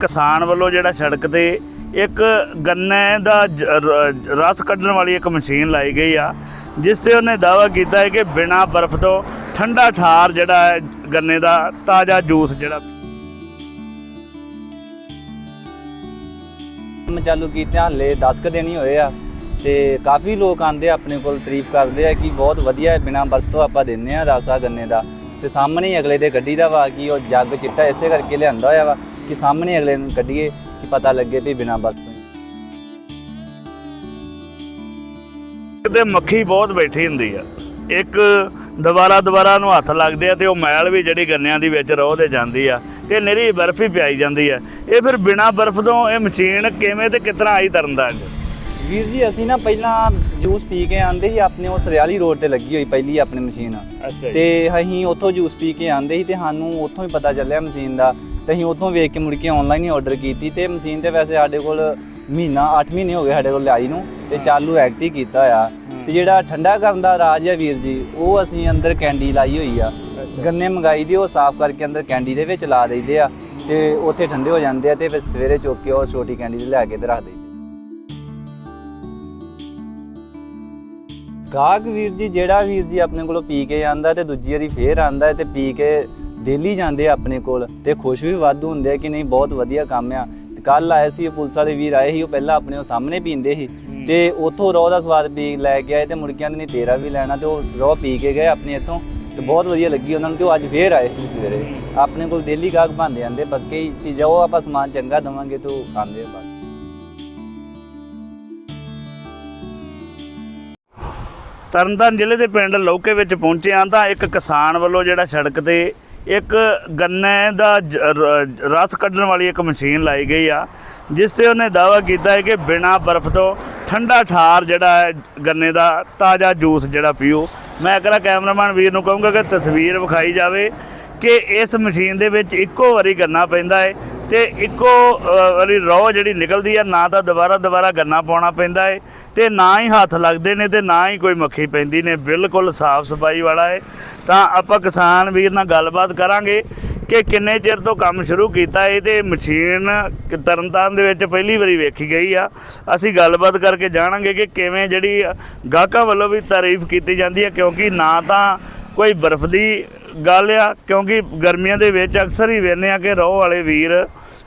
ਕਿਸਾਨ ਵੱਲੋਂ ਜਿਹੜਾ ਸੜਕ ਤੇ ਇੱਕ ਗੰਨੇ ਦਾ ਜ- ਰਸ ਕੱਢਣ ਵਾਲੀ ਇੱਕ ਮਸ਼ੀਨ ਲਾਈ ਗਈ ਆ, ਜਿਸ ਤੇ ਉਹਨੇ ਦਾਅਵਾ ਕੀਤਾ ਹੈ ਕਿ ਬਿਨਾਂ ਬਰਫ਼ ਤੋਂ ਠੰਡਾ ਠਾਰ ਜਿਹੜਾ ਹੈ ਗੰਨੇ ਦਾ, ਤਾਜ਼ਾ ਜੂਸ ਜਿਹੜਾ ਕੰਮ ਚਾਲੂ ਕੀਤੇ ਹਾਲੇ 10 ਕੁ ਦਿਨ ਹੀ ਹੋਏ ਆ ਤੇ ਕਾਫੀ ਲੋਕ ਆਂਦੇ ਆ ਆਪਣੇ ਕੋਲ ਤਾਰੀਫ ਕਰਦੇ ਆ ਕਿ ਬਹੁਤ ਵਧੀਆ ਹੈ, ਬਿਨਾਂ ਬਰਫ਼ ਤੋਂ ਆਪਾਂ ਦਿੰਨੇ ਆ ਰਸਾ ਗੰਨੇ ਦਾ ਤੇ ਸਾਹਮਣੇ ਹੀ ਅਗਲੇ ਦੇ ਗੱਡੀ ਦਾ ਵਾ ਕਿ ਉਹ ਜੱਗ ਚਿੱਟਾ ਇਸੇ ਕਰਕੇ ਲਿਆਂਦਾ ਹੋਇਆ ਵਾ। ਕਿ ਸਾਹਮਣੇ ਅਗਲੇ ਨੂੰ ਕੱਢੀਏ ਕਿ ਪਤਾ ਲੱਗੇ ਵੀ ਬਿਨਾਂ ਬਰਫ਼ ਤੋਂ ਹੀ। ਤੇ ਮੱਖੀ ਬਹੁਤ ਬੈਠੀ ਹੁੰਦੀ ਆ। ਇੱਕ ਦੁਬਾਰਾ ਦੁਬਾਰਾ ਨੂੰ ਹੱਥ ਲੱਗਦੇ ਆ ਤੇ ਉਹ ਮੈਲ ਵੀ ਜਿਹੜੀ ਗੰਨਿਆਂ ਦੀ ਵਿੱਚ ਰੋਹ ਦੇ ਜਾਂਦੀ ਆ ਤੇ ਨਿਰੀ ਬਰਫ਼ ਹੀ ਪਿਆਈ ਜਾਂਦੀ ਆ। ਇਹ ਫਿਰ ਬਿਨਾਂ ਬਰਫ਼ ਤੋਂ ਇਹ ਮਸ਼ੀਨ ਕਿਵੇਂ ਤੇ ਕਿਤਨਾ ਆਈ ਤਰਨਤਾਰਨ 'ਚ? ਵੀਰ ਜੀ ਅਸੀਂ ਨਾ ਪਹਿਲਾਂ ਜੂਸ ਪੀ ਕੇ ਆਂਦੇ ਸੀ ਆਪਣੇ ਉਹ ਸਰਿਆਲੀ ਰੋਡ ਤੇ ਲੱਗੀ ਹੋਈ ਪਹਿਲੀ ਆਪਣੀ ਮਸ਼ੀਨ। ਤੇ ਅਸੀਂ ਉੱਥੋਂ ਜੂਸ ਪੀ ਕੇ ਆਂਦੇ ਸੀ ਤੇ ਸਾਨੂੰ ਉੱਥੋਂ ਹੀ ਪਤਾ ਚੱਲਿਆ ਮਸ਼ੀਨ ਦਾ ਤੇ ਅਸੀਂ ਉੱਥੋਂ ਵੇਖ ਕੇ ਮੁੜ ਕੇ ਆਨਲਾਈਨ ਹੀ ਆਰਡਰ ਕੀਤੀ ਤੇ ਮਸ਼ੀਨ ਤੇ ਵੈਸੇ ਸਾਡੇ ਕੋਲ ਮਹੀਨਾ 8 ਮਹੀਨੇ ਹੋ ਗਏ ਸਾਡੇ ਕੋਲ ਲਿਆਈ ਨੂੰ ਤੇ ਚਾਲੂ ਐਕਟ ਹੀ ਕੀਤਾ ਆ। ਤੇ ਜਿਹੜਾ ਠੰਡਾ ਕਰਨ ਦਾ ਰਾਜ ਆ ਵੀਰ ਜੀ ਉਹ ਅਸੀਂ ਅੰਦਰ ਕੈਂਡੀ ਲਾਈ ਹੋਈ ਆ। ਗੰਨੇ ਮੰਗਾਈ ਦੀ ਉਹ ਸਾਫ਼ ਕਰਕੇ ਅੰਦਰ ਕੈਂਡੀ ਦੇ ਵਿੱਚ ਲਾ ਦਈਦੇ ਆ ਤੇ ਉੱਥੇ ਠੰਡੇ ਹੋ ਜਾਂਦੇ ਆ ਤੇ ਫਿਰ ਸਵੇਰੇ ਚੁੱਕ ਕੇ ਉਹ ਛੋਟੀ ਕੈਂਡੀ ਤੇ ਲਿਆ ਕੇ ਤੇ ਰੱਖ ਦਈਦੇ ਗਾਹਕ ਵੀਰ ਜੀ ਜਿਹੜਾ ਵੀਰ ਜੀ ਆਪਣੇ ਕੋਲੋਂ ਪੀ ਕੇ ਆਂਦਾ ਤੇ ਦੂਜੀ ਵਾਰੀ ਫੇਰ ਆਂਦਾ ਤੇ ਪੀ ਕੇ ਡੇਲੀ ਜਾਂਦੇ ਆ ਆਪਣੇ ਕੋਲ ਤੇ ਖੁਸ਼ ਵੀ ਵਾਧੂ ਹੁੰਦੇ ਆ ਕਿ ਨਹੀਂ ਬਹੁਤ ਵਧੀਆ ਕੰਮ ਆ। ਕੱਲ ਆਏ ਸੀ ਇਹ ਪੁਲਿਸ ਵਾਲੇ ਵੀਰ ਆਏ ਸੀ ਉਹ ਪਹਿਲਾਂ ਆਪਣੇ ਉਹ ਸਾਹਮਣੇ ਪੀਂਦੇ ਸੀ। ਤੇ ਉਥੋਂ ਰੋਹ ਦਾ ਸਵਾਦ ਪੀ ਲੈ ਕੇ ਆਏ ਤੇ ਆਂਦੇ ਨਹੀਂ ਤੇਰਾ ਵੀ ਲੈਣਾ ਤੇ ਉਹ ਰੋਹ ਪੀ ਕੇ ਗਏ ਆਪਣੇ ਇੱਥੋਂ। ਤੇ ਬਹੁਤ ਵਧੀਆ ਲੱਗੀ ਉਹਨਾਂ ਨੂੰ ਤੇ ਉਹ ਅੱਜ ਫੇਰ ਆਏ ਸੀ ਸਵੇਰੇ। ਆਪਣੇ ਕੋਲ ਡੇਲੀ ਗਾਹਕ ਬਣਦੇ ਆਂਦੇ ਪੱਕੇ ਹੀ ਕਿ ਜੋ ਆਪਾਂ ਸਮਾਨ ਚੰਗਾ ਦਵਾਂਗੇ ਤੇ ਉਹ ਆਂਦੇ ਆ ਤਰਨਤਾਰਨ ਜ਼ਿਲ੍ਹੇ ਦੇ ਪਿੰਡ ਲੌਕੇ ਵਿੱਚ ਪਹੁੰਚੇ ਹਾਂ ਤਾਂ ਇੱਕ ਕਿਸਾਨ ਵੱਲੋਂ ਜਿਹੜਾ ਸੜਕ ਤੇ ਇੱਕ ਗੰਨੇ ਦਾ ਜ- ਰਸ ਕੱਢਣ ਵਾਲੀ ਇੱਕ ਮਸ਼ੀਨ ਲਾਈ ਗਈ ਆ, ਜਿਸ ਤੇ ਉਹਨੇ ਦਾਅਵਾ ਕੀਤਾ ਹੈ ਕਿ ਬਿਨਾਂ ਬਰਫ਼ ਤੋਂ ਠੰਡਾ ਠਾਰ ਜਿਹੜਾ ਹੈ ਗੰਨੇ ਦਾ, ਤਾਜ਼ਾ ਜੂਸ ਜਿਹੜਾ ਪੀਓ। ਮੈਂ ਅਗਲਾ ਕੈਮਰਾਮੈਨ ਵੀਰ ਨੂੰ ਕਹੂੰਗਾ ਕਿ ਤਸਵੀਰ ਵਿਖਾਈ ਜਾਵੇ ਕਿ ਇਸ ਮਸ਼ੀਨ ਦੇ ਵਿੱਚ ਇੱਕੋ ਵਾਰੀ ਗੰਨਾ ਪੈਂਦਾ ਹੈ ਤੇ ਇੱਕੋ ਅ, ਵਾਰੀ ਰੋਹ ਜਿਹੜੀ ਨਿਕਲਦੀ ਹੈ ਨਾ ਤਾਂ ਦੁਬਾਰਾ ਦੁਬਾਰਾ ਗੰਨਾ ਪਾਉਣਾ ਪੈਂਦਾ ਹੈ ਤੇ ਨਾ ਹੀ ਹੱਥ ਲੱਗਦੇ ਨੇ ਤੇ ਨਾ ਹੀ ਕੋਈ ਮੱਖੀ ਪੈਂਦੀ ਨੇ ਬਿਲਕੁਲ ਸਾਫ਼ ਸਫ਼ਾਈ ਵਾਲਾ ਹੈ ਤਾਂ ਆਪਾਂ ਕਿਸਾਨ ਵੀਰ ਨਾਲ ਗੱਲਬਾਤ ਕਰਾਂਗੇ ਕਿ ਕਿੰਨੇ ਚਿਰ ਤੋਂ ਕੰਮ ਸ਼ੁਰੂ ਕੀਤਾ ਹੈ ਤੇ ਮਸ਼ੀਨ ਕਿ ਤਰਨਤਾਰਨ ਦੇ ਵਿੱਚ ਪਹਿਲੀ ਵਾਰੀ ਵੇਖੀ ਗਈ ਆ। ਅਸੀਂ ਗੱਲਬਾਤ ਕਰਕੇ ਜਾਣਾਂਗੇ ਕਿ ਕਿਵੇਂ ਜਿਹੜੀ ਗਾਹਕਾਂ ਵੱਲੋਂ ਵੀ ਤਾਰੀਫ ਕੀਤੀ ਜਾਂਦੀ ਹੈ ਕਿਉਂਕਿ ਨਾ ਤਾਂ ਕੋਈ ਬਰਫ਼ ਦੀ ਗੱਲ ਆ ਕਿਉਂਕਿ ਗਰਮੀਆਂ ਦੇ ਵਿੱਚ ਅਕਸਰ ਹੀ ਵੇਖਦੇ ਆ ਕਿ ਰੋਹ ਵਾਲੇ ਵੀਰ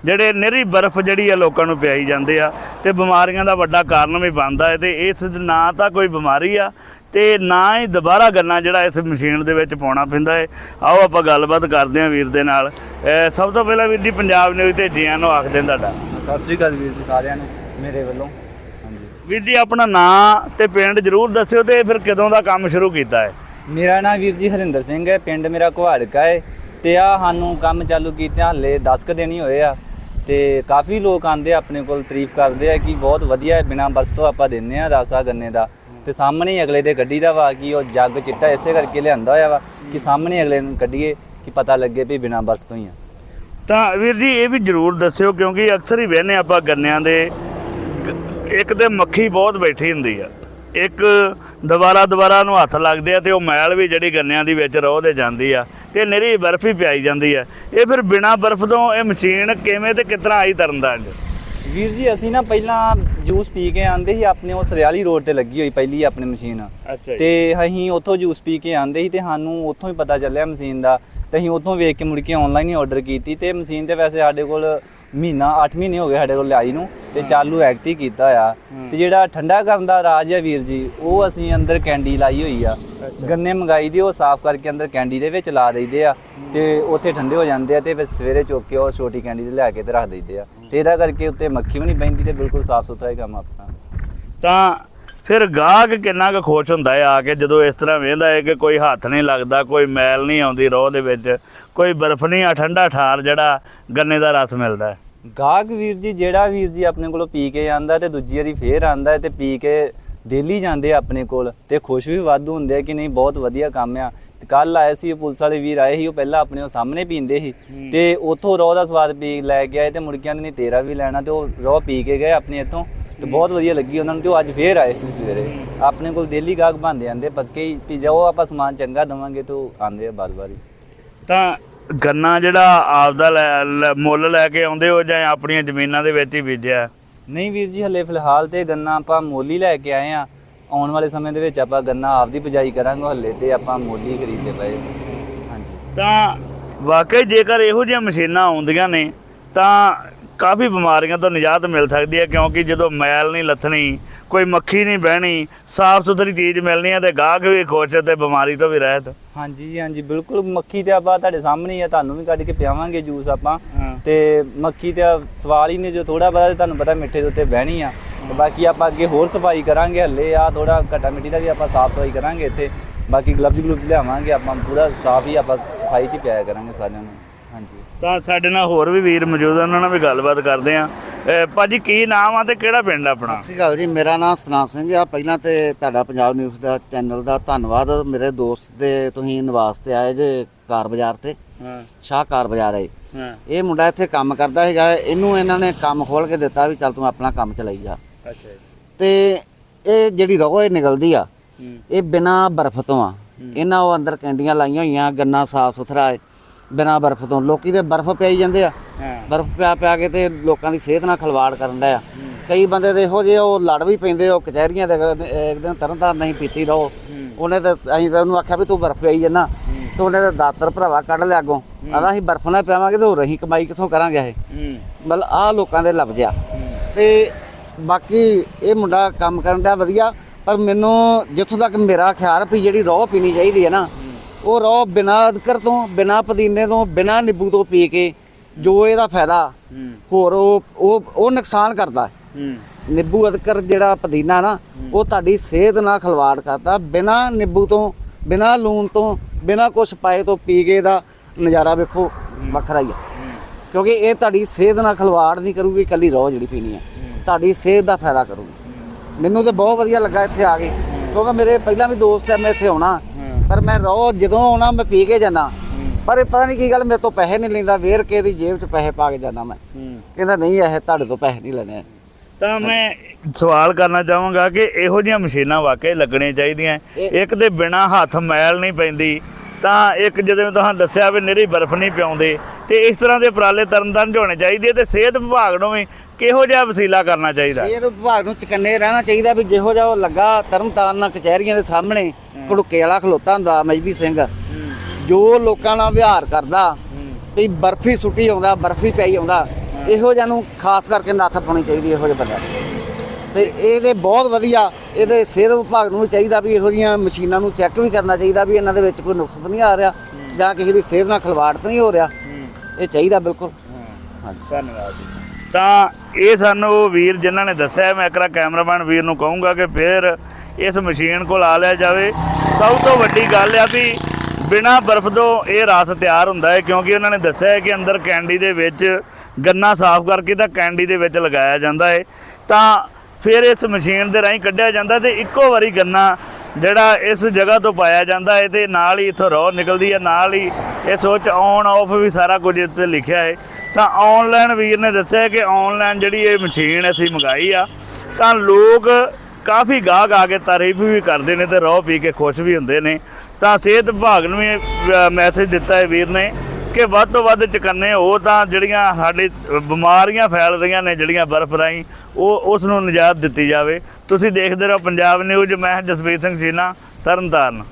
ਜਿਹੜੇ ਨਿਰੀ ਬਰਫ਼ ਜਿਹੜੀ ਆ ਲੋਕਾਂ ਨੂੰ ਪਿਆਈ ਜਾਂਦੇ ਆ ਤੇ ਬਿਮਾਰੀਆਂ ਦਾ ਵੱਡਾ ਕਾਰਨ ਵੀ ਬਣਦਾ ਹੈ ਤੇ ਇਸ ਨਾ ਤਾਂ ਕੋਈ ਬਿਮਾਰੀ ਆ ਤੇ ਨਾ ਹੀ ਦੁਬਾਰਾ ਗੰਨਾ ਜਿਹੜਾ ਇਸ ਮਸ਼ੀਨ ਦੇ ਵਿੱਚ ਪਾਉਣਾ ਪੈਂਦਾ ਹੈ। ਆਓ ਆਪਾਂ ਗੱਲਬਾਤ ਕਰਦੇ ਹਾਂ ਵੀਰ ਦੇ ਨਾਲ। ਸਭ ਤੋਂ ਪਹਿਲਾਂ ਵੀਰ ਜੀ ਪੰਜਾਬ ਨਿਊਜ਼ ਤੇ ਜੀਆਂ ਨੂੰ ਆਖਦੇ ਹਾਂ ਤੁਹਾਡਾ। ਸਤਿ ਸ੍ਰੀ ਅਕਾਲ ਵੀਰ ਜੀ ਸਾਰਿਆਂ ਨੂੰ ਮੇਰੇ ਵੱਲੋਂ। ਹਾਂਜੀ। ਵੀਰ ਜੀ ਆਪਣਾ ਨਾਂ ਤੇ ਪਿੰਡ ਜ਼ਰੂਰ ਦੱਸਿਓ ਤੇ ਫਿਰ ਕਦੋਂ ਦਾ ਕੰਮ ਸ਼ੁਰੂ ਕੀਤਾ ਹੈ? ਮੇਰਾ ਨਾਮ ਵੀਰ ਜੀ ਹਰਿੰਦਰ ਸਿੰਘ ਹੈ ਪਿੰਡ ਮੇਰਾ ਕੁਹਾੜਕਾ ਹੈ ਤੇ ਆ ਸਾਨੂੰ ਕੰਮ ਚਾਲੂ ਕੀਤੇ ਹਾਲੇ 10 ਕੁ ਦਿਨ ਹੀ ਹੋਏ ਆ। ਤੇ ਕਾਫੀ ਲੋਕ ਆਂਦੇ ਆ ਆਪਣੇ ਕੋਲ, ਤਾਰੀਫ ਕਰਦੇ ਆ ਕਿ ਬਹੁਤ ਵਧੀਆ ਹੈ, ਬਿਨਾਂ ਬਰਫ਼ ਤੋਂ ਆਪਾਂ ਦਿੰਨੇ ਆ ਰਸਾ ਗੰਨੇ ਦਾ। ਤੇ ਸਾਹਮਣੇ ਹੀ ਅਗਲੇ ਦੇ ਗੱਡੀ ਦਾ ਵਾ ਕਿ ਉਹ ਜੱਗ ਚਿੱਟਾ ਇਸੇ ਕਰਕੇ ਲਿਆਂਦਾ ਹੋਇਆ ਵਾ ਕਿ ਸਾਹਮਣੇ ਅਗਲੇ ਨੂੰ ਕੱਢੀਏ ਕਿ ਪਤਾ ਲੱਗੇ ਵੀ ਬਿਨਾਂ ਬਰਫ਼ ਤੋਂ ਹੀ ਆ। ਤਾਂ ਵੀਰ ਜੀ, ਇਹ ਵੀ ਜ਼ਰੂਰ ਦੱਸਿਓ ਕਿਉਂਕਿ ਅਕਸਰ ਹੀ ਵੇਖਨੇ ਆਪਾਂ ਗੰਨਿਆਂ ਦੇ। ਇੱਕ ਤੇ ਮੱਖੀ ਬਹੁਤ ਬੈਠੀ ਹੁੰਦੀ ਆ। ਇੱਕ ਦੁਬਾਰਾ ਦੁਬਾਰਾ ਨੂੰ ਹੱਥ ਲੱਗਦੇ ਆ ਤੇ ਉਹ ਮੈਲ ਵੀ ਜਿਹੜੀ ਗੰਨਿਆਂ ਦੀ ਵਿੱਚ ਰੋਹ ਦੇ ਜਾਂਦੀ ਆ ਤੇ ਨਿਰੀ ਬਰਫ਼ ਹੀ ਪਿਆਈ ਜਾਂਦੀ ਆ। ਇਹ ਫਿਰ ਬਿਨਾਂ ਬਰਫ਼ ਤੋਂ ਇਹ ਮਸ਼ੀਨ ਕਿਵੇਂ ਤੇ ਕਿਤਨਾ ਆਈ ਤਰਨਤਾਰਨ 'ਚ ਵੀਰ ਜੀ ਅਸੀਂ ਨਾ ਪਹਿਲਾਂ ਜੂਸ ਪੀ ਕੇ ਆਂਦੇ ਸੀ ਆਪਣੇ ਉਹ ਸਰਿਆਲੀ ਰੋਡ ਤੇ ਲੱਗੀ ਹੋਈ ਪਹਿਲੀ ਆਪਣੀ ਮਸ਼ੀਨ। ਤੇ ਅਸੀਂ ਉੱਥੋਂ ਜੂਸ ਪੀ ਕੇ ਆਂਦੇ ਸੀ ਤੇ ਸਾਨੂੰ ਉੱਥੋਂ ਹੀ ਪਤਾ ਚੱਲਿਆ ਮਸ਼ੀਨ ਦਾ। ਤੇ ਅਸੀਂ ਉੱਥੋਂ ਵੇਖ ਕੇ ਮੁੜ ਕੇ ਆਨਲਾਈਨ ਹੀ ਆਰਡਰ ਕੀਤੀ ਤੇ ਮਸ਼ੀਨ ਤੇ ਵੈਸੇ ਸਾਡੇ ਕੋਲ ਮਹੀਨਾ 8 ਮਹੀਨੇ ਹੋ ਗਏ ਸਾਡੇ ਕੋਲ ਲਿਆਈ ਨੂੰ ਤੇ ਚਾਲੂ ਐਕਟ ਹੀ ਕੀਤਾ ਆ। ਤੇ ਜਿਹੜਾ ਠੰਡਾ ਕਰਨ ਦਾ ਰਾਜ ਆ ਵੀਰ ਜੀ ਉਹ ਅਸੀਂ ਅੰਦਰ ਕੈਂਡੀ ਲਾਈ ਹੋਈ ਆ। ਗੰਨੇ ਮੰਗਾਈ ਦੀ ਉਹ ਸਾਫ਼ ਕਰਕੇ ਅੰਦਰ ਕੈਂਡੀ ਦੇ ਵਿੱਚ ਲਾ ਦਈਦੇ ਆ ਤੇ ਉੱਥੇ ਠੰਡੇ ਹੋ ਜਾਂਦੇ ਆ ਤੇ ਫਿਰ ਸਵੇਰੇ ਚੁੱਕ ਕੇ ਉਹ ਛੋਟੀ ਕੈਂਡੀ ਤੇ ਲਿਆ ਕੇ ਤੇ ਰੱਖ ਦਈਦੇ ਆ। ਤੇ ਇਹਦਾ ਕਰਕੇ ਉੱਤੇ ਮੱਖੀ ਵੀ ਨਹੀਂ ਪੈਂਦੀ ਤੇ ਬਿਲਕੁਲ ਸਾਫ਼ ਸੁਥਰਾ ਹੀ ਕੰਮ ਆਪਣਾ। ਤਾਂ ਫਿਰ ਗਾਹਕ ਕਿੰਨਾ ਕੁ ਖੁਸ਼ ਹੁੰਦਾ ਹੈ ਆ ਕੇ ਜਦੋਂ ਇਸ ਤਰ੍ਹਾਂ ਵੇਂਦਾ ਹੈ ਕਿ ਕੋਈ ਹੱਥ ਨਹੀਂ ਲੱਗਦਾ ਕੋਈ ਮੈਲ ਨਹੀਂ ਆਉਂਦੀ ਰੋਹ ਦੇ ਵਿੱਚ ਕੋਈ ਬਰਫ਼ ਨਹੀਂ ਆ ਠੰਡਾ ਠਾਰ ਜਿਹੜਾ ਗੰਨੇ ਦਾ ਰਸ ਮਿਲਦਾ। ਹੈ ਗਾਹਕ ਵੀਰ ਜੀ ਜਿਹੜਾ ਵੀਰ ਜੀ ਆਪਣੇ ਕੋਲੋਂ ਪੀ ਕੇ ਆਂਦਾ ਤੇ ਦੂਜੀ ਵਾਰੀ ਫੇਰ ਆਂਦਾ ਤੇ ਪੀ ਕੇ ਡੇਲੀ ਜਾਂਦੇ ਆ ਆਪਣੇ ਕੋਲ ਤੇ ਖੁਸ਼ ਵੀ ਵਾਧੂ ਹੁੰਦੇ ਆ ਕਿ ਨਹੀਂ ਬਹੁਤ ਵਧੀਆ ਕੰਮ ਆ। ਤੇ ਕੱਲ ਆਏ ਸੀ ਪੁਲਿਸ ਵਾਲੇ ਵੀਰ ਆਏ ਸੀ ਉਹ ਪਹਿਲਾਂ ਆਪਣੇ ਉਹ ਸਾਹਮਣੇ ਪੀਂਦੇ ਸੀ। ਤੇ ਉਥੋਂ ਰੋਹ ਦਾ ਸਵਾਦ ਪੀ ਲੈ ਕੇ ਆਏ ਤੇ ਕੇ ਆਂਦੇ ਨਹੀਂ ਤੇਰਾ ਵੀ ਲੈਣਾ ਤੇ ਉਹ ਰੋਹ ਪੀ ਕੇ ਗਏ ਆਪਣੇ ਇੱਥੋਂ। ਤੇ ਬਹੁਤ ਵਧੀਆ ਲੱਗੀ ਉਹਨਾਂ ਨੂੰ ਤੇ ਉਹ ਅੱਜ ਫੇਰ ਆਏ ਸੀ ਸਵੇਰੇ। ਆਪਣੇ ਕੋਲ ਡੇਲੀ ਗਾਹਕ ਬਣਦੇ ਆਂਦੇ ਪੱਕੇ ਹੀ ਵੀ ਜੋ ਆਪਾਂ ਸਮਾਨ ਚੰਗਾ ਦਵਾਂਗੇ ਤੇ ਆਂਦੇ ਆ ਬਾਰ-ਬਾਰ ਤਾਂ ਗੰਨਾ ਜਿਹੜਾ ਆਪਦਾ ਲੈ- ਲੈ- ਮੁੱਲ ਲੈ ਕੇ ਆਉਂਦੇ ਹੋ ਜਾਂ ਆਪਣੀਆਂ ਜ਼ਮੀਨਾਂ ਦੇ ਵਿੱਚ ਹੀ ਬੀਜਿਆ? ਨਹੀਂ ਵੀਰ ਜੀ ਹਲੇ ਫਿਲਹਾਲ ਤੇ ਗੰਨਾ ਆਪਾਂ ਮੁੱਲ ਲੈ ਕੇ ਆਏ ਆ ਆਉਣ ਵਾਲੇ ਸਮੇਂ ਦੇ ਵਿੱਚ ਆਪਾਂ ਗੰਨਾ ਆਪਦੀ ਬਿਜਾਈ ਕਰਾਂਗੇ ਹਲੇ ਤੇ ਆਪਾਂ ਮੁੱਲ ਖਰੀਦਦੇ ਪਏ। ਹਾਂਜੀ। ਤਾਂ ਵਾਕਈ ਜੇਕਰ ਇਹੋ ਜਿਹੀਆਂ ਮਸ਼ੀਨਾਂ ਆਉਂਦੀਆਂ ਨੇ ਤਾਂ ਕਾਫੀ ਬਿਮਾਰੀਆਂ ਤੋਂ ਨਿਜਾਤ ਮਿਲ ਸਕਦੀ ਹੈ ਕਿਉਂਕਿ ਜਦੋਂ ਮੈਲ ਨਹੀਂ ਲੱਥਣੀ ਕੋਈ ਮੱਖੀ ਨਹੀਂ ਬਹਿਣੀ ਸਾਫ਼ ਸੁਥਰੀ ਚੀਜ਼ ਮਿਲਣੀ ਹੈ ਤੇ ਗਾਹਕ ਵੀ ਖੁਸ਼ ਤੇ ਬਿਮਾਰੀ ਤੋਂ ਵੀ ਰਹਿਤ। ਹਾਂਜੀ ਹਾਂਜੀ ਬਿਲਕੁਲ। ਮੱਖੀ ਤੇ ਆਪਾਂ ਤੁਹਾਡੇ ਸਾਹਮਣੇ ਹੀ ਆ ਤੁਹਾਨੂੰ ਵੀ ਕੱਢ ਕੇ ਪਿਆਵਾਂਗੇ ਜੂਸ ਆਪਾਂ। ਤੇ ਮੱਖੀ ਤੇ ਸਵਾਲ ਹੀ ਨੇ ਜੋ ਥੋੜਾ ਬਹੁਤਾ ਤੁਹਾਨੂੰ ਪਤਾ ਮਿੱਠੇ ਦੇ ਉੱਤੇ ਬਹਿਣੀ ਆ। ਬਾਕੀ ਆਪਾਂ ਅੱਗੇ ਹੋਰ ਸਫ਼ਾਈ ਕਰਾਂਗੇ ਹੱਲੇ ਆ ਥੋੜਾ ਘਟਾ ਮਿੱਟੀ ਦਾ ਵੀ ਆਪਾਂ ਸਾਫ਼ ਸਫ਼ਾਈ ਕਰਾਂਗੇ ਇੱਥੇ। ਬਾਕੀ ਗਲਵਜ਼ ਗਲੂਵਜ਼ ਲਿਆਵਾਂਗੇ ਆਪਾਂ ਪੂਰਾ ਸਾਫ਼ ਹੀ ਆਪਾਂ ਸਫ਼ਾਈ ਚ ਪਿਆਇਆ ਕਰਾਂਗੇ ਸਾਰਿਆਂ ਨੂੰ। ਹਾਂਜੀ। ਤਾਂ ਸਾਡੇ ਨਾਲ ਹੋਰ ਵੀ ਵੀਰ ਮੌਜੂਦ ਆ ਉਹਨਾਂ ਨਾਲ ਵੀ ਗੱਲਬਾਤ ਕਰਦੇ ਆ। ਭਾਜੀ ਕੀ ਨਾਮ ਆ ਤੇ ਕਿਹੜਾ ਪਿੰਡ ਆਪਣਾ? ਸਤਿ ਸ਼੍ਰੀ ਅਕਾਲ ਜੀ ਮੇਰਾ ਨਾਮ ਸਤਨਾਮ ਸਿੰਘ ਆ। ਪਹਿਲਾਂ ਤੇ ਤੁਹਾਡਾ ਪੰਜਾਬ ਨਿਊਜ਼ ਦਾ ਚੈਨਲ ਦਾ ਧੰਨਵਾਦ। ਮੇਰੇ ਦੋਸਤ ਦੇ ਤੁਸੀਂ ਨਿਵਾਸ ਤੇ ਆਏ ਜੇ ਕਾਰ ਬਾਜ਼ਾਰ ਤੇ। ਹਾਂ। ਸ਼ਾਹ ਕਾਰ ਬਾਜ਼ਾਰ ਹਾਂ। ਇਹ ਮੁੰਡਾ ਇੱਥੇ ਕੰਮ ਕਰਦਾ ਹੈਗਾ। ਇਹਨੂੰ ਇਹਨਾਂ ਨੇ ਕੰਮ ਖੋਲ ਕੇ ਦਿੱਤਾ ਵੀ ਚੱਲ ਤੂੰ ਆਪਣਾ ਕੰਮ ਚਲਾਈ ਜਾ। ਅੱਛਾ ਤੇ ਇਹ ਜਿਹੜੀ ਰੋਹ ਇਹ ਨਿਕਲਦੀ ਆ ਇਹ ਬਿਨਾ ਬਰਫ਼ ਤੋਂ ਆ। ਇਹਨਾਂ ਉਹ ਅੰਦਰ ਕੈਂਡੀਆਂ ਲਾਈਆਂ ਹੋਈਆਂ ਗੰਨਾ ਸਾਫ਼ ਸੁਥਰਾ ਹੈ। ਬਿਨਾ ਬਰਫ਼ ਤੋਂ। ਲੋਕੀ ਤੇ ਬਰਫ਼ ਪਿਆਈ ਜਾਂਦੇ ਆ। ਬਰਫ਼ ਪਿਆ ਪਿਆ ਕੇ ਤੇ ਲੋਕਾਂ ਦੀ ਸਿਹਤ ਨਾਲ ਖਲਵਾੜ ਕਰਨ ਦਾ ਆ। ਕਈ ਬੰਦੇ ਦੇ ਇਹੋ ਜਿਹੇ ਉਹ ਲੜ ਵੀ ਪੈਂਦੇ ਉਹ ਕਚਹਿਰੀਆਂ ਦੇ ਇੱਕ ਦਿਨ ਤਰਨ ਤਾਰਨ ਨਹੀਂ ਪੀਤੀ ਰਹੋ। ਉਹਨੇ ਤਾਂ ਅਸੀਂ ਤਾਂ ਉਹਨੂੰ ਆਖਿਆ ਵੀ ਤੂੰ ਬਰਫ਼ ਪਿਆਈ ਜੰਨਾ। ਤੇ ਉਹਨੇ ਤਾਂ ਦਾਤਰ ਭਰਾਵਾ ਕੱਢ ਲਿਆ ਅੱਗੋਂ। ਆਦਾ ਅਸੀਂ ਬਰਫ਼ ਨਾ ਪਿਆਵਾਂਗੇ ਤੇ ਹੋਰ ਅਸੀਂ ਕਮਾਈ ਕਿੱਥੋਂ ਕਰਾਂਗੇ ਇਹ? ਮਤਲਬ ਆਹ ਲੋਕਾਂ ਦੇ ਲਫ਼ਜ਼ ਆ। ਤੇ ਬਾਕੀ ਇਹ ਮੁੰਡਾ ਕੰਮ ਕਰਨ ਦਾ ਵਧੀਆ ਪਰ ਮੈਨੂੰ ਜਿੱਥੋਂ ਤੱਕ ਮੇਰਾ ਖਿਆਲ ਵੀ ਜਿਹੜੀ ਰੋਹ ਪੀਣੀ ਚਾਹੀਦੀ ਹੈ ਨਾ ਉਹ ਰੋਹ ਬਿਨਾਂ ਅਦਕਰ ਤੋਂ ਬਿਨਾਂ ਪੁਦੀਨੇ ਤੋਂ ਬਿਨਾਂ ਨਿੰਬੂ ਤੋਂ ਪੀ ਕੇ ਜੋ ਇਹਦਾ ਫਾਇਦਾ ਹੋਰ ਉਹ ਉਹ ਉਹ ਨੁਕਸਾਨ ਕਰਦਾ। ਨਿੰਬੂ ਅਦਕਰ ਜਿਹੜਾ ਪੁਦੀਨਾ ਨਾ ਉਹ ਤੁਹਾਡੀ ਸਿਹਤ ਨਾਲ ਖਲਵਾੜ ਕਰਦਾ। ਬਿਨਾਂ ਨਿੰਬੂ ਤੋਂ ਬਿਨਾਂ ਲੂਣ ਤੋਂ ਬਿਨਾਂ ਕੁਛ ਪਾਏ ਤੋਂ ਪੀ ਕੇ ਦਾ ਨਜ਼ਾਰਾ ਵੇਖੋ ਵੱਖਰਾ ਹੀ ਹੈ। ਕਿਉਂਕਿ ਇਹ ਤੁਹਾਡੀ ਸਿਹਤ ਨਾਲ ਖਲਵਾੜ ਨਹੀਂ ਕਰੂਗੀ ਇਕੱਲੀ ਰੋਹ ਜਿਹੜੀ ਪੀਣੀ ਹੈ। ਤੁਹਾਡੀ ਸਿਹਤ ਦਾ ਫਾਇਦਾ ਕਰੂਗੀ। ਮੈਨੂੰ ਤੇ ਬਹੁਤ ਵਧੀਆ ਲੱਗਾ ਇੱਥੇ ਆ ਕੇ। ਕਿਉਂਕਿ ਮੇਰੇ ਪਹਿਲਾਂ ਵੀ ਦੋਸਤ ਹੈ ਮੈਂ ਇੱਥੇ ਆਉਣਾ। ਪਰ ਮੈਂ ਰੋਹ ਜਦੋਂ ਆਉਣਾ ਮੈਂ ਪੀ ਕੇ ਜਾਣਾ ਪਰ ਇਹ ਪਤਾ ਨਹੀਂ ਕੀ ਗੱਲ ਮੇਰੇ ਤੋਂ ਪੈਸੇ ਨਹੀਂ ਲੈਂਦਾ ਵੇਰ ਕੇ ਦੀ ਜੇਬ 'ਚ ਪੈਸੇ ਪਾ ਕੇ ਜਾਣਾ ਮੈਂ। ਕਹਿੰਦਾ ਨਹੀਂ ਇਹ ਤੁਹਾਡੇ ਤੋਂ ਪੈਸੇ ਨਹੀਂ ਲੈਣੇ। ਤਾਂ ਮੈਂ ਸਵਾਲ ਕਰਨਾ ਚਾਹਾਂਗਾ ਕਿ ਇਹੋ ਜਿਹੀਆਂ ਮਸ਼ੀਨਾਂ ਵਾਕਈ ਲੱਗਣੀਆਂ ਚਾਹੀਦੀਆਂ। ਇੱਕ ਦੇ ਬਿਨਾ ਹੱਥ ਮੈਲ ਨਹੀਂ ਪੈਂਦੀ। ਤਾਂ ਇੱਕ ਜਦੋਂ ਤੁਹਾਨੂੰ ਦੱਸਿਆ ਵੀ ਨਿਰੀ ਬਰਫ਼ ਨਹੀਂ ਪਿਆਉਂਦੇ ਤੇ ਇਸ ਤਰ੍ਹਾਂ ਦੇ ਉਪਰਾਲੇ ਤਰਨਤਾਰਨ 'ਚ ਹੋਣੇ ਚਾਹੀਦੇ ਤੇ ਸਿਹਤ ਵਿਭਾਗ ਨੂੰ ਵੀ ਕਿਹੋ ਜਿਹਾ ਵਸੀਲਾ ਕਰਨਾ ਚਾਹੀਦਾ? ਇਹ ਤਾਂ ਵਿਭਾਗ ਨੂੰ ਚਕੰਨੇ ਰਹਿਣਾ ਚਾਹੀਦਾ ਵੀ ਜਿਹੋ ਜਿਹਾ ਉਹ ਲੱਗਾ ਤਰਨਤਾਰਨ ਕਚਹਿਰੀਆਂ ਦੇ ਸਾਹਮਣੇ ਘੜੁੱਕੇ ਵਾਲਾ ਖਲੋਤਾ ਹੁੰਦਾ ਮਜਬੀ ਸਿੰਘ। ਜੋ ਲੋਕਾਂ ਨਾਲ ਵਿਹਾਰ ਕਰਦਾ ਵੀ ਬਰਫੀ ਸੁੱਟੀ ਆਉਂਦਾ ਬਰਫੀ ਪਈ ਆਉਂਦਾ ਇਹੋ ਜਿਹਾ ਨੂੰ ਖਾਸ ਕਰਕੇ ਨੱਥ ਪਾਉਣੀ ਚਾਹੀਦੀ ਇਹੋ ਜਿਹੇ ਬੰਦਾ ਤੇ ਇਹਦੇ ਬਹੁਤ ਵਧੀਆ ਇਹਦੇ ਸਿਹਤ ਵਿਭਾਗ ਨੂੰ ਚਾਹੀਦਾ ਵੀ ਇਹੋ ਜਿਹੀਆਂ ਮਸ਼ੀਨਾਂ ਨੂੰ ਚੈੱਕ ਵੀ ਕਰਨਾ ਚਾਹੀਦਾ ਵੀ ਇਹਨਾਂ ਦੇ ਵਿੱਚ ਕੋਈ ਨੁਕਸ ਤਾਂ ਨਹੀਂ ਆ ਰਿਹਾ ਜਾਂ ਕਿਸੇ ਦੀ ਸਿਹਤ ਨਾਲ ਖਿਲਵਾੜ ਤਾਂ ਨਹੀਂ ਹੋ ਰਿਹਾ। ਇਹ ਚਾਹੀਦਾ ਬਿਲਕੁਲ। ਹਾਂਜੀ। ਧੰਨਵਾਦ ਜੀ। ਤਾਂ ਇਹ ਸਾਨੂੰ ਵੀਰ ਜਿਨ੍ਹਾਂ ਨੇ ਦੱਸਿਆ ਮੈਂ ਇੱਕਰਾ ਕੈਮਰਾਮੈਨ ਵੀਰ ਨੂੰ ਕਹੂੰਗਾ ਕਿ ਫਿਰ ਇਸ ਮਸ਼ੀਨ ਕੋਲ ਆ ਲਿਆ ਜਾਵੇ। ਸਭ ਤੋਂ ਵੱਡੀ ਗੱਲ ਆ ਵੀ ਬਿਨਾ ਬਰਫ਼ ਤੋਂ ਇਹ ਰਸ ਤਿਆਰ ਹੁੰਦਾ ਹੈ ਕਿਉਂਕਿ ਉਹਨਾਂ ਨੇ ਦੱਸਿਆ ਹੈ ਕਿ ਅੰਦਰ ਕੈਂਡੀ ਦੇ ਵਿੱਚ ਗੰਨਾ ਸਾਫ਼ ਕਰਕੇ ਤਾਂ ਕੈਂਡੀ ਦੇ ਵਿੱਚ ਲਗਾਇਆ ਜਾਂਦਾ ਹੈ। ਤਾਂ ਫਿਰ ਇਸ ਮਸ਼ੀਨ ਦੇ ਰਾਹੀਂ ਕੱਢਿਆ ਜਾਂਦਾ ਤੇ ਇੱਕੋ ਵਾਰੀ ਗੰਨਾ ਜਿਹੜਾ ਇਸ ਜਗ੍ਹਾ ਤੋਂ ਪਾਇਆ ਜਾਂਦਾ ਹੈ ਤੇ ਨਾਲ ਹੀ ਇਥੋਂ ਰੋਹ ਨਿਕਲਦੀ ਹੈ, ਨਾਲ ਹੀ ਇਸ ਵਿੱਚ ਔਨ ਆਫ ਵੀ ਸਾਰਾ ਕੁਝ ਇੱਥੇ ਲਿਖਿਆ ਹੈ। ਤਾਂ ਆਨਲਾਈਨ ਵੀਰ ਨੇ ਦੱਸਿਆ ਕਿ ਆਨਲਾਈਨ ਜਿਹੜੀ ਇਹ ਮਸ਼ੀਨ ਅਸੀਂ ਮੰਗਾਈ ਆ, ਤਾਂ ਲੋਕ ਕਾਫੀ ਗਾਹਕ ਆ ਕੇ ਤਾਰੀਫ ਵੀ ਕਰਦੇ ਨੇ ਤੇ ਰੋਹ ਪੀ ਕੇ ਖੁਸ਼ ਵੀ ਹੁੰਦੇ ਨੇ। ਤਾਂ ਸਿਹਤ ਵਿਭਾਗ ਨੂੰ ਵੀ ਮੈਸੇਜ ਦਿੱਤਾ ਹੈ ਵੀਰ ਨੇ ਕਿ ਵੱਧ ਤੋਂ ਵੱਧ ਚੁਕੰਨੇ ਉਹ ਤਾਂ ਜਿਹੜੀਆਂ ਸਾਡੇ ਬਿਮਾਰੀਆਂ ਫੈਲ ਰਹੀਆਂ ਨੇ ਜਿਹੜੀਆਂ ਬਰਫ਼ ਰਾਹੀਂ, ਉਹ ਉਸ ਨੂੰ ਨਿਜਾਤ ਦਿੱਤੀ ਜਾਵੇ। ਤੁਸੀਂ ਦੇਖਦੇ ਰਹੋ ਪੰਜਾਬ ਨਿਊਜ਼, ਮੈਂ ਜਸਵੀਰ ਸਿੰਘ ਜੀਨਾ ਤਰਨਤਾਰਨ।